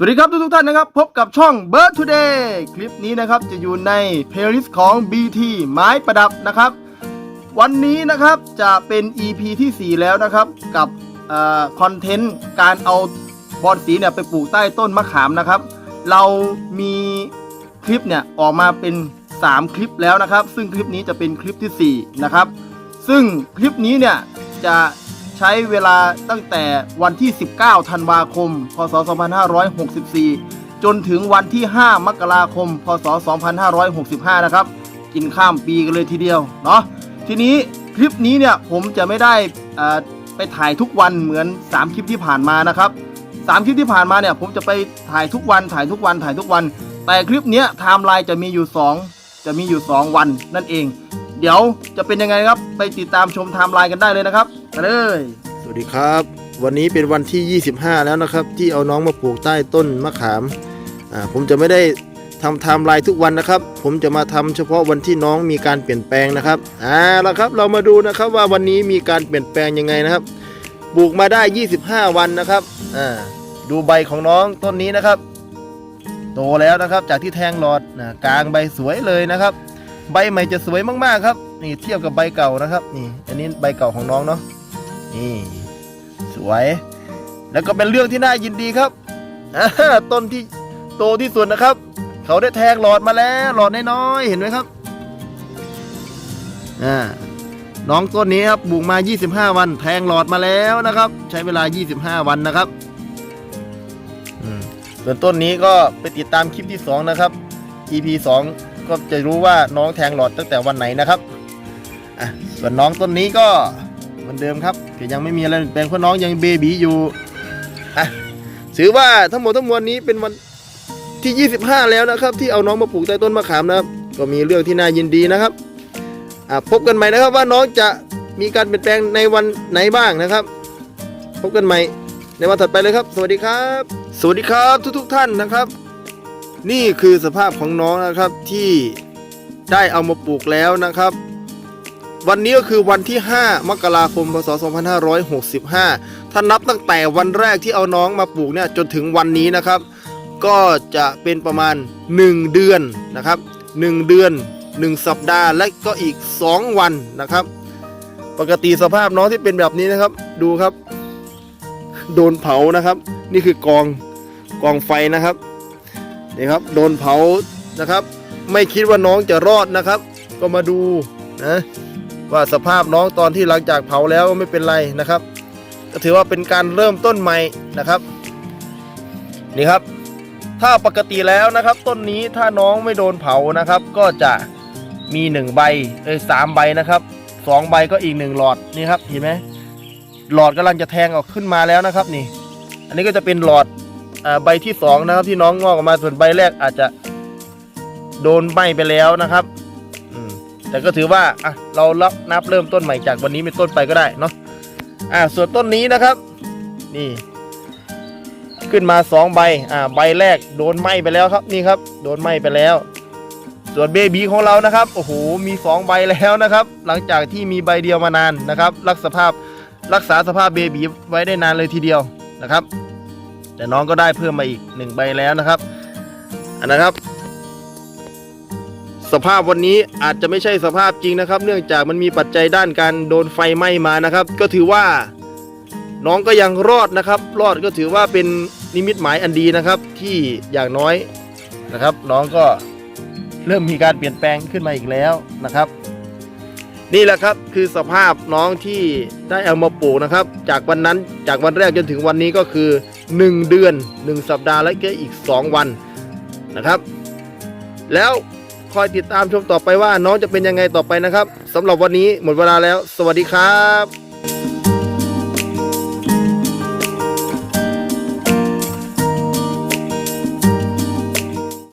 สวัสดีครับทุกทุกท่านนะครับ พบกับช่อง Bird Today คลิปนี้นะครับจะอยู่ในเพลย์ลิสต์ของ BT ไม้ประดับนะครับ วันนี้นะครับจะเป็น EP ที่ 4 แล้วนะครับ กับคอนเทนต์การเอาบอลสีเนี่ยไปปลูกใต้ต้นมะขามนะครับ เรามีคลิปเนี่ยออกมาเป็น 3 คลิปแล้วนะครับ ซึ่งคลิปนี้จะเป็นคลิปทีสี่4 นะครับ ซึ่งคลิปนี้เนี่ยจะ ใช้เวลาตั้งแต่วันที่ 19 ธันวาคม พศ 2564 จนถึงวันที่ 5 มกราคม พศ 2565 นะครับ กินข้ามปีกันเลยทีเดียว เนาะ ทีนี้คลิปนี้เนี่ยผมจะไม่ได้อ่อไปถ่ายทุกวันเหมือน 3 คลิปที่ผ่านมานะครับ3คลิปที่ผ่านมาเนี่ยผมจะไปถ่ายทุกวันถ่ายทุกวันถ่ายทุกวัน แต่คลิปเนี้ยไทม์ไลน์จะมีอยู่ 2 จะมีอยู่ 2 วันนั่นเอง เดี๋ยวจะเป็นยังไงครับไปติดตามชมไทม์ไลน์กันได้เลยนะครับ เลย สวัสดีครับ วันนี้เป็นวันที่ 25 แล้วนะครับ ที่เอาน้องมาปลูกใต้ต้นมะขามอ่าผมจะไม่ได้ทำไทม์ไลน์ทุกวันนะครับ ผมจะมาทำเฉพาะวันที่น้องมีการเปลี่ยนแปลงนะครับอ่าแล้วครับเรามาดูนะครับว่าวันนี้มีการเปลี่ยนแปลงยังไงนะครับปลูกมาได้ 25 วันนะครับอ่าดูใบของน้องต้นนี้นะครับ โตแล้วนะครับจากที่แทงหลอดนะกลางใบสวยเลยนะครับ ใบใหม่จะสวยมากๆครับ นี่เทียบกับใบเก่านะครับ นี่ อันนี้ใบเก่าของน้องเนาะ นี่ สวย แล้วก็เป็นเรื่องที่น่ายินดีครับต้นที่โตที่สุดนะครับ เขาได้แทงหลอดมาแล้วหลอดน้อยๆเห็นไหมครับอ่าน้องต้นนี้ครับปลูกมา 25 วัน แทงหลอดมาแล้วนะครับ ใช้เวลา 25 วันนะครับส่วนต้นนี้ก็ไปติดตามคลิปที่ 2 นะครับ EP 2 ก็จะรู้ว่าน้องแทงหลอดตั้งแต่วันไหนนะครับส่วนน้องต้นนี้ก็ มือนเดิมครับก็ยังไม่มีอะไรเปลี่ยนแปลงเพราะน้องยังเบบีอยู่อะถือว่าทั้งหมดทั้งมวลนี้เป็นวันที่ 25 แล้วนะครับ ที่เอาน้องมาปลูกใต้ต้นมะขามนะครับ ก็มีเรื่องที่น่ายินดีนะครับอะพบกันใหม่นะครับว่าน้องจะมีการเปลี่ยนแปลงในวันไหนบ้างนะครับ พบกันใหม่ในวันถัดไปเลยครับ สวัสดีครับ สวัสดีครับทุกๆทท่านนะครับ นี่คือสภาพของน้องนะครับที่ได้เอามาปลูกแล้วนะครับ วันนี้ก็คือวันที่ 5 มกราคม พศ 2565 ถ้านับตั้งแต่วันแรกที่เอาน้องมาปลูกเนี่ยจนถึงวันนี้นะครับ ก็จะเป็นประมาณ 1 เดือนนะครับ 1 เดือน 1 สัปดาห์และก็อีก 2 วันนะครับ ปกติสภาพน้องที่เป็นแบบนี้นะครับ ดูครับ โดนเผานะครับ นี่คือกองกองไฟนะครับนี่ครับโดนเผานะครับ ไม่คิดว่าน้องจะรอดนะครับ ก็มาดูนะ ว่าสภาพน้องตอนที่หลังจากเผาแล้วไม่เป็นไรนะครับ ก็ถือว่าเป็นการเริ่มต้นใหม่นะครับ นี่ครับ ถ้าปกติแล้วนะครับ ต้นนี้ถ้าน้องไม่โดนเผานะครับ ก็จะมีหนึ่งใบเอ้ยสามใบนะครับสองใบก็อีกหนึ่งหลอดนี่ครับเห็นไหมหลอดกำลังจะแทงออกขึ้นมาแล้วนะครับนี่ อันนี้ก็จะเป็นหลอดอาใบที่สองนะครับที่น้องงอกออกมาส่วนใบแรกอาจจะโดนไหม้ไปแล้วนะครับ แต่ก็ถือว่าอะเรารับนับเริ่มต้นใหม่จากวันนี้เป็นต้นไปก็ได้เนาะอ่าส่วนต้นนี้นะครับ นี่ ขึ้นมาสองใบอ่าใบแรกโดนไหม้ไปแล้วครับนี่ครับ โดนไหม้ไปแล้ว ส่วนเบบีของเรานะครับโอ้โหมีสองใบแล้วนะครับ หลังจากที่มีใบเดียวมานานนะครับ รักสภาพรักษาสภาพเบบีไว้ได้นานเลยทีเดียวนะครับ แต่น้องก็ได้เพิ่มมาอีกหนึ่งใบแล้วนะครับอันนะครับ สภาพวันนี้อาจจะไม่ใช่สภาพจริงนะครับ เนื่องจากมันมีปัจจัยด้านการโดนไฟไหม้มานะครับ ก็ถือว่าน้องก็ยังรอดนะครับ รอดก็ถือว่าเป็นนิมิตหมายอันดีนะครับ ที่อย่างน้อยนะครับ น้องก็เริ่มมีการเปลี่ยนแปลงขึ้นมาอีกแล้วนะครับ นี่แหละครับคือสภาพน้องที่ได้เอามาปลูกนะครับ จากวันนั้นจากวันแรกจนถึงวันนี้ก็คือ 1 เดือน 1 สัปดาห์และก็อีก 2 วันนะครับ แล้ว คอยติดตามชมต่อไปว่าน้องจะเป็นยังไงต่อไปนะครับสำหรับวันนี้หมดเวลาแล้ว สวัสดีครับ